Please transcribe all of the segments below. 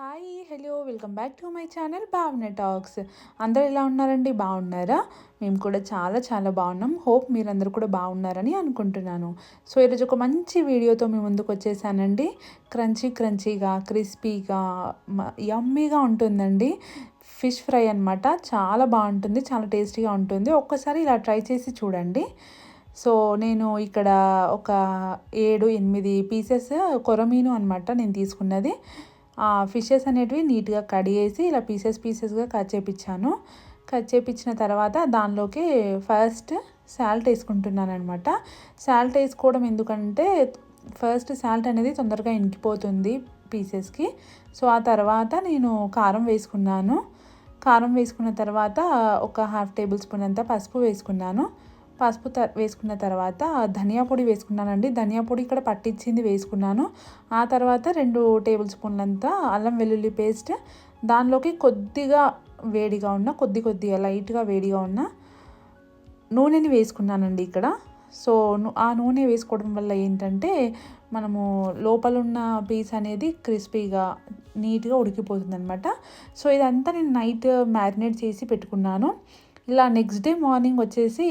Hi hello welcome back to my channel Bhavana talks అందరు ఎలా ఉన్నారండి? బాగున్నారా? మేము కూడా చాలా చాలా బాగున్నాం. హోప్ మీరందరూ కూడా బాగున్నారని అనుకుంటున్నాను. సో ఈరోజు ఒక మంచి వీడియోతో మీ ముందుకు వచ్చేసానండి. క్రంచీ క్రంచీగా క్రిస్పీగా యమ్మీగా ఉంటుందండి. ఫిష్ ఫ్రై అనమాట చాలా బాగుంటుంది చాలా టేస్టీగా ఉంటుంది. ఒక్కసారి ఇలా ట్రై చేసి చూడండి. సో నేను ఇక్కడ ఒక ఏడు ఎనిమిది పీసెస్ కొరమీను అనమాట నేను తీసుకున్నది. ఫిషెస్ అనేటివి నీట్గా కడిగేసి ఇలా పీసెస్ పీసెస్గా కట్ చేపించాను కట్ చేపించిన తర్వాత దానిలోకి ఫస్ట్ సాల్ట్ వేసుకుంటున్నాను అనమాట సాల్ట్ వేసుకోవడం ఎందుకంటే ఫస్ట్ సాల్ట్ అనేది తొందరగా ఇంకిపోతుంది పీసెస్కి సో ఆ తర్వాత నేను కారం వేసుకున్నాను. కారం వేసుకున్న తర్వాత ఒక హాఫ్ టేబుల్ స్పూన్ అంతా పసుపు వేసుకున్నాను. పసుపు త వేసుకున్న తర్వాత ధనియా పొడి వేసుకున్నానండి. ధనియా పొడి ఇక్కడ పట్టించింది వేసుకున్నాను. ఆ తర్వాత రెండు టేబుల్ స్పూన్లంతా అల్లం వెల్లుల్లి పేస్ట్ దానిలోకి కొద్దిగా వేడిగా ఉన్న కొద్ది కొద్దిగా లైట్గా వేడిగా ఉన్న నూనెని వేసుకున్నానండి ఇక్కడ. సో ఆ నూనె వేసుకోవడం వల్ల ఏంటంటే మనము లోపల ఉన్న పీస్ అనేది క్రిస్పీగా నీట్గా ఉడికిపోతుంది అనమాట సో ఇదంతా నేను నైట్ మ్యారినేట్ చేసి పెట్టుకున్నాను. ఇలా నెక్స్ట్ డే మార్నింగ్ వచ్చేసి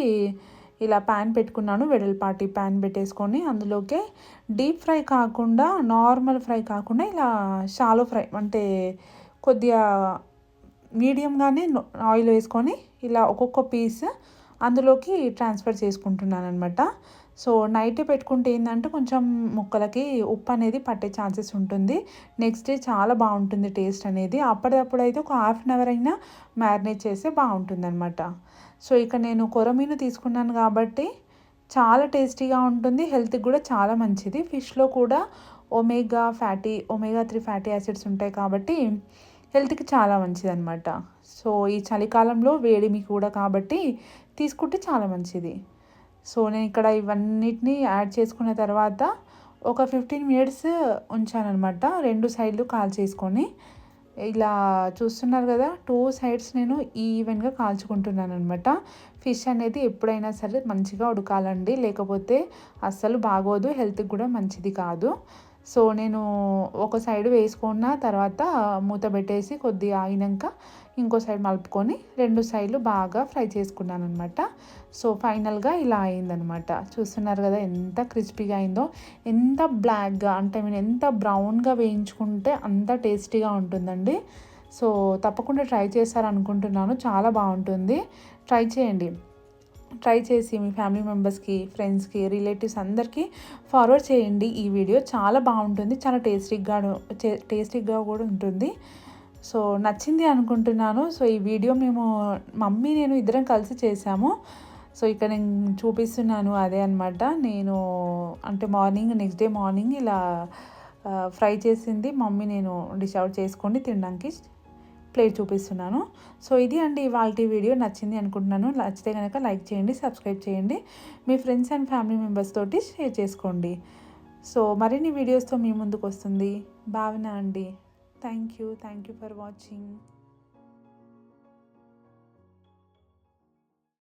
ఇలా ప్యాన్ పెట్టుకున్నాను వెడల్పాటి ప్యాన్ పెట్టేసుకొని అందులోకే డీప్ ఫ్రై కాకుండా నార్మల్ ఫ్రై కాకుండా ఇలా షాలో ఫ్రై అంటే కొద్దిగా మీడియంగానే ఆయిల్ వేసుకొని ఇలా ఒక్కొక్క పీస్ అందులోకి ట్రాన్స్ఫర్ చేసుకుంటున్నాను అనమాట సో నైట్ పెట్టుకుంటే ఏంటంటే కొంచెం ముక్కలకి ఉప్పు అనేది పట్టే ఛాన్సెస్ ఉంటుంది. నెక్స్ట్ డే చాలా బాగుంటుంది టేస్ట్ అనేది. అప్పటిదప్పుడు అయితే ఒక హాఫ్ అన్ అవర్ అయినా మ్యారినేట్ చేస్తే బాగుంటుంది అనమాట సో ఇక నేను కొరమీను తీసుకున్నాను కాబట్టి చాలా టేస్టీగా ఉంటుంది. హెల్త్కి కూడా చాలా మంచిది. ఫిష్లో కూడా omega fatty omega three fatty acids ఉంటాయి కాబట్టి హెల్త్కి చాలా మంచిది అనమాట సో ఈ చలికాలంలో వేడిమి కూడా కాబట్టి తీసుకుంటే చాలా మంచిది. సో నేను ఇక్కడ ఇవన్నిటిని యాడ్ చేసుకున్న తర్వాత ఒక ఫిఫ్టీన్ మినిట్స్ ఉంచానమాట రెండు సైడ్లు కాల్ చేసుకొని. ఇలా చూస్తున్నారు కదా టూ సైడ్స్ నేను ఈవెన్గా కాల్చుకుంటున్నాను అనమాట ఫిష్ అనేది ఎప్పుడైనా సరే మంచిగా ఉడకాలండి లేకపోతే అస్సలు బాగోదు హెల్త్కి కూడా మంచిది కాదు. సో నేను ఒక సైడ్ వేసుకున్న తర్వాత మూత పెట్టేసి కొద్దిగా ఆగినాక ఇంకో సైడ్ మలుపుకొని రెండు సైడ్లు బాగా ఫ్రై చేసుకున్నాను అనమాట సో ఫైనల్గా ఇలా అయిందనమాట చూస్తున్నారు కదా ఎంత క్రిస్పీగా అయిందో ఎంత బ్లాక్గా అంటే నేను ఎంత బ్రౌన్గా వేయించుకుంటే అంత టేస్టీగా ఉంటుందండి. సో తప్పకుండా ట్రై చేస్తారనుకుంటున్నాను. చాలా బాగుంటుంది. ట్రై చేయండి. ట్రై చేసి మీ ఫ్యామిలీ మెంబర్స్కి ఫ్రెండ్స్కి రిలేటివ్స్ అందరికీ ఫార్వర్డ్ చేయండి. ఈ వీడియో చాలా బాగుంటుంది. చాలా టేస్టీగా టేస్టీగా కూడా ఉంటుంది. సో నచ్చింది అనుకుంటున్నాను. సో ఈ వీడియో మేము మమ్మీ నేను ఇద్దరం కలిసి చేసాము సో ఇక్కడ నేను చూపిస్తున్నాను అదే అనమాట నేను అంటే మార్నింగ్ నెక్స్ట్ డే మార్నింగ్ ఇలా ఫ్రై చేసింది. మమ్మీ నేను డిష్ అవుట్ చేసుకొని తినడానికి ప్లేట్ చూపిస్తున్నాను. సో ఇది అండి ఇవాళ వీడియో. నచ్చింది అనుకుంటున్నాను. నచ్చితే కనుక లైక్ చేయండి సబ్స్క్రైబ్ చేయండి. మీ ఫ్రెండ్స్ అండ్ ఫ్యామిలీ మెంబర్స్ తోటి షేర్ చేసుకోండి. సో మరిన్ని వీడియోస్తో మీ ముందుకు వస్తుంది. భావన అండి. Thank you. Thank you for watching.